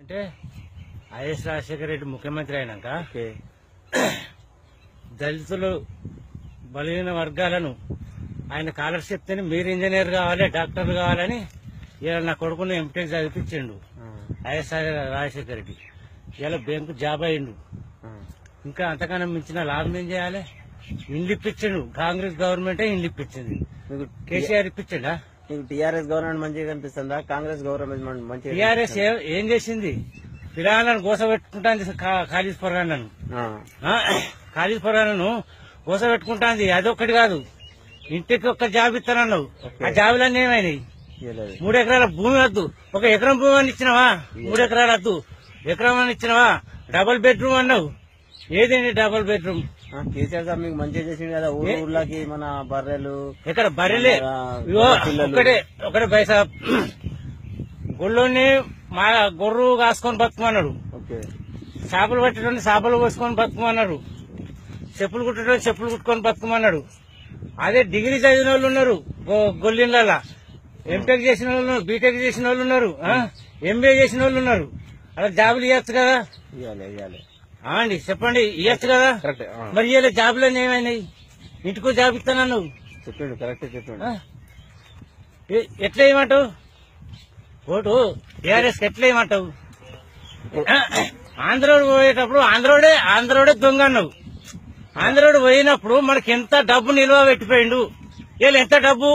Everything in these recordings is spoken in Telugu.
అంటే ఐఎస్ రాజశేఖర రెడ్డి ముఖ్యమంత్రి అయినాక దళితులు బలహీన వర్గాలను ఆయన స్కాలర్షిప్ తిని మీరు ఇంజనీర్ కావాలి డాక్టర్ కావాలని ఇలా నా కొడుకుని ఎంటెక్ చదివించిండు ఐఎస్ రాజశేఖర రెడ్డి. ఇలా బ్యాంకు జాబ్ అయ్యిండు. ఆ, ఇంకా అంతకన్నా మించిన లాభం ఏం చేయాలి? ఇండ్లు ఇప్పించిండు కాంగ్రెస్ గవర్నమెంటే ఇండ్లు ఇప్పించింది. మీకు కేసీఆర్ ఇప్పించిండా? మీకు టీఆర్ఎస్ గవర్నమెంట్ మంచిగా కనిపిస్తుందా? కాంగ్రెస్ గవర్నమెంట్ మంచిగా టీఆర్ఎస్ ఏం చేసింది? పిల్లలను గోసపెట్టుకుంటాంది కా- కాళీస్ పొరాలను ఆ, కాళీస్ పొరాలను గోసపెట్టుకుంటాంది అదొక్కటి కాదు. ఇంటికి ఒక్క జాబ్ ఇస్తానన్నావు. ఆ జాబులన్నీ ఏమైనాయి. మూడు ఎకరాల భూమి వద్దు. ఒక ఎకరం భూమి అని ఇచ్చినావా? మూడు ఎకరాలు వద్దు. ఎకరం అని ఇచ్చినావా? డబుల్ బెడ్రూమ్ అన్నావు. ఏదండి డబుల్ బెడ్రూమ్. కేసీఆర్ సార్ మీకు మంచిగా చేసిండు కదా ఊరు ఊర్లకి మన బర్రెలు ఇక్కడ బర్రెలే. ఒకటే ఒకటే పైసా గుళ్ళోని మా గొర్రు కాసుకొని బతుకమన్నాడు. చేపలు పట్టడం చేపలు పోసుకొని బతుకమన్నాడు. చెప్పులు కుట్టడం చెప్పులు కుట్టుకొని బతుకమన్నాడు. అదే డిగ్రీ చదివిన వాళ్ళు ఉన్నారు గొ- గొల్లిళ్ళ ఎంటెక్ చేసిన వాళ్ళు ఉన్నారు బీటెక్ చేసిన వాళ్ళు ఉన్నారు ఎంబీఏ చేసిన వాళ్ళు ఉన్నారు. అలా జాబులు ఇవ్వచ్చు కదా? ఇవ్వాలి ఇవ్వాలి అండి చెప్పండి ఇవ్వచ్చు కదా? కరెక్ట్ మరి ఇవాళ జాబులన్నీ ఏమైనాయి? ఇంటికో జాబ్ ఇస్తాను చెప్పిండు కరెక్ట్ చెప్పిండు. ఎట్లా వేయమంటావు ఓటు టీఆర్ఎస్ ఎట్లా వేయమంటావు ఆ, ఆంధ్రోడు పోయేటప్పుడు ఆంధ్రోడే ఆంధ్రోడే దొంగ అన్నావు. ఆంధ్రోడు పోయినప్పుడు మనకి ఎంత డబ్బు నిల్వ పెట్టిపోయిండు? వీళ్ళు ఎంత డబ్బు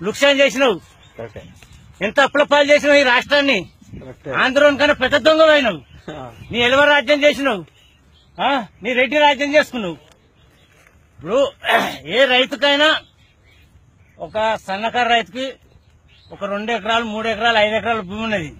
లుక్సాన్ చేసినావు? ఎంత అప్పుల పాలు చేసినావు ఈ రాష్ట్రాన్ని? ఆంధ్రోని కన్నా పెద్ద దొంగ పోయినావు నీ ఎలవ రాజ్యం చేసినావు? నీ రెడ్డి రాజ్యం చేసుకున్నావు. ఇప్పుడు ఏ రైతుకైనా ఒక సన్నకారు రైతుకి ఒక రెండు ఎకరాలు మూడు ఎకరాలు ఐదు ఎకరాల భూమి ఉన్నది.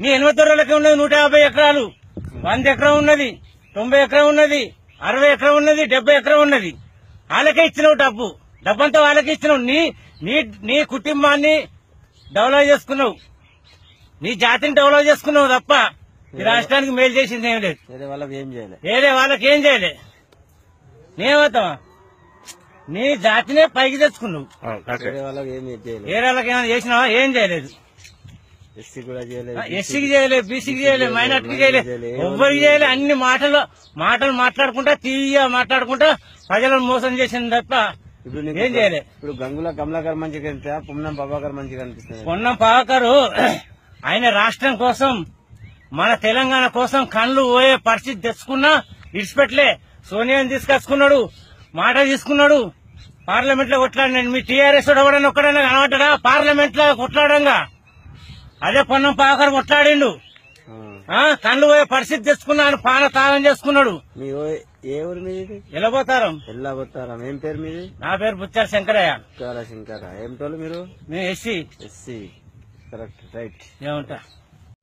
నీ ఎనభై తొర్రలకి ఉన్నది నూట యాభై ఎకరాలు. వంద ఎకరం ఉన్నది తొంభై ఎకరం ఉన్నది అరవై ఎకరం ఉన్నది డెబ్బై ఎకరం ఉన్నది. వాళ్ళకే ఇచ్చినావు డబ్బు. డబ్బంతా వాళ్ళకే ఇచ్చినావు. నీ నీ నీ కుటుంబాన్ని డెవలప్ చేసుకున్నావు. నీ జాతిని డెవలప్ చేసుకున్నావు తప్ప ఈ రాష్ట్రానికి మేలు చేసింది ఏం లేదు. వేరే వాళ్ళకి ఏం చేయలే. వేరే వాళ్ళకి ఏం చేయలే. నేమవుతావా నీ జాతినే పైకి తెచ్చుకున్నావు. వేరే వాళ్ళకి ఏం చేయలేదు. వేరే వాళ్ళకి ఏమైనా చేసినావా? ఏం చేయలేదు. ఎస్సీ కూడా చేయలేదు ఎస్సీకి చేయలే బీసీకి చేయలే మైనార్టీకి చేయలే ఎవ్వరికి చేయలే అన్ని మాటలు మాటలు మాట్లాడుకుంటా తీయ మాట్లాడుకుంటా ప్రజలను మోసం చేసింది తప్ప ఇప్పుడు నీకు ఏం చేయలే. ఇప్పుడు గంగుల కమలాకర్ మంచిగా కనిపిస్తా పున్నం ప్రభాకర్ మంచిగా కనిపిస్తుంది పొన్నం పావకరు ఆయన రాష్ట్రం కోసం మన తెలంగాణ కోసం కళ్ళు పోయే పరిస్థితి తెచ్చుకున్నా ఇడిచిపెట్టలే. సోనియాని తీసుకొచ్చుకున్నాడు మాట తీసుకున్నాడు. పార్లమెంట్లో కొట్లాడినాడు మీ టీఆర్ఎస్ ఎవడన్నా ఒక్కడన్నా కనబడ్డా పార్లమెంట్లో కొట్లాడంగా. అదే పొన్నం పావకర్ కొట్లాడిండు. కళ్ళు పోయే పరిస్థితి తెచ్చుకున్నాడు పాన తాగం చేసుకున్నాడు. ఏ ఊరు మీది? ఎలబోతారం ఎల్లాబొత్తారం ఏం పేరు మీది? నా పేరు బుచ్చాల శంకరయ్య. శంకర ఏం తోలు మీరు? మేము ఎస్సీ. ఎస్సీ. Correct right. ఏమంటా?